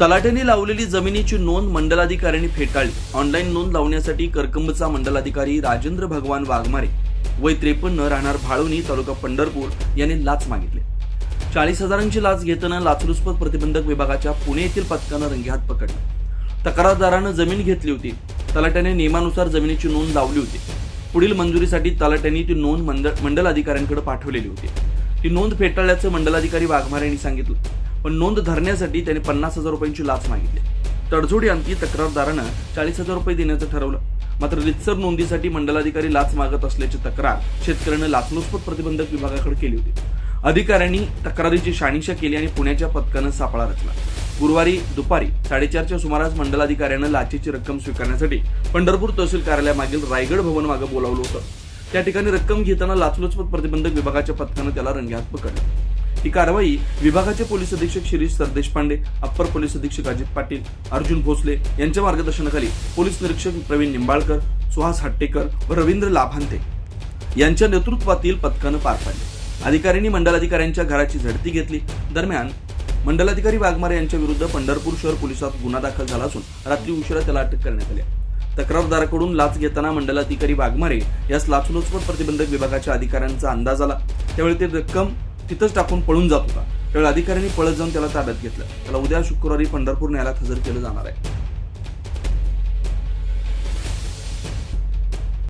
तलाट्याने लावलेली जमिनीची नोंद मंडलाधिकाऱ्यांनी फेटाळली. ऑनलाईन नोंद लावण्यासाठी करकंबचा मंडलाधिकारी राजेंद्र भगवान वाघमारे वय त्रेपन्न राहणार भाळवणी तालुका पंढरपूर यांनी लाच मागितली. चाळीस हजारांची लाच घेताना लाचलुचपत प्रतिबंधक विभागाच्या पुणे येथील पथकानं रंगेहात पकडलं. तक्रारदारानं जमीन घेतली होती. तलाट्याने नियमानुसार जमिनीची नोंद लावली होती. पुढील मंजुरीसाठी तलाट्यांनी ती नोंद मंडल अधिकाऱ्यांकडे पाठवलेली होती. ती नोंद फेटाळल्याचं मंडलाधिकारी वाघमारे यांनी सांगितलं. पण नोंद धरण्यासाठी त्याने पन्नास हजार रुपयांची लाच मागितली. तडजोडी अंती तक्रारदारानं चाळीस हजार रुपये देण्याचं ठरवलं. मात्र रितसर नोंदीसाठी मंडलाधिकारी लाच मागत असल्याची तक्रार शेतकऱ्यानं लाचलुचपत प्रतिबंधक विभागाकडे केली होती. अधिकाऱ्यांनी तक्रारीची शानिशा केली आणि पुण्याच्या पथकानं सापळा रचला. गुरुवारी दुपारी साडेचारच्या सुमारास मंडलाधिकाऱ्यानं लाचेची रक्कम स्वीकारण्यासाठी पंढरपूर तहसील कार्यालयामागील रायगड भवन मागे बोलावलं होतं. त्या ठिकाणी रक्कम घेताना लाचलुचपत प्रतिबंधक विभागाच्या पथकानं त्याला रंगेहात पकडलं. ही कारवाई विभागाचे पोलीस अधीक्षक शिरीष सरदेशपांडे अप्पर पोलीस अधीक्षक अजित पाटील अर्जुन भोसले यांच्या मार्गदर्शनाखाली पोलीस निरीक्षक प्रवीण निंबाळकर सुहास हट्टेकर व रवींद्र लाभांते यांच्या नेतृत्वातील पथकानं पार पाडले. अधिकाऱ्यांनी मंडलाधिकाऱ्यांच्या घराची झडती घेतली. दरम्यान मंडलाधिकारी वाघमारे यांच्या विरुद्ध पंढरपूर शहर पोलिसात गुन्हा दाखल झाला असून रात्री उशिरा त्याला अटक करण्यात आली तक्रारदाराकडून लाच घेताना मंडलाधिकारी वाघमारे यास लाचलुचपत प्रतिबंधक विभागाच्या अधिकाऱ्यांचा अंदाज आला. त्यावेळी ते रक्कम तिथंच टाकून पळून जात होता. त्यावेळी अधिकाऱ्यांनी पळत जाऊन त्याला ताब्यात घेतलं. त्याला उद्या शुक्रवारी पंढरपूर न्यायालयात हजर केलं जाणार आहे.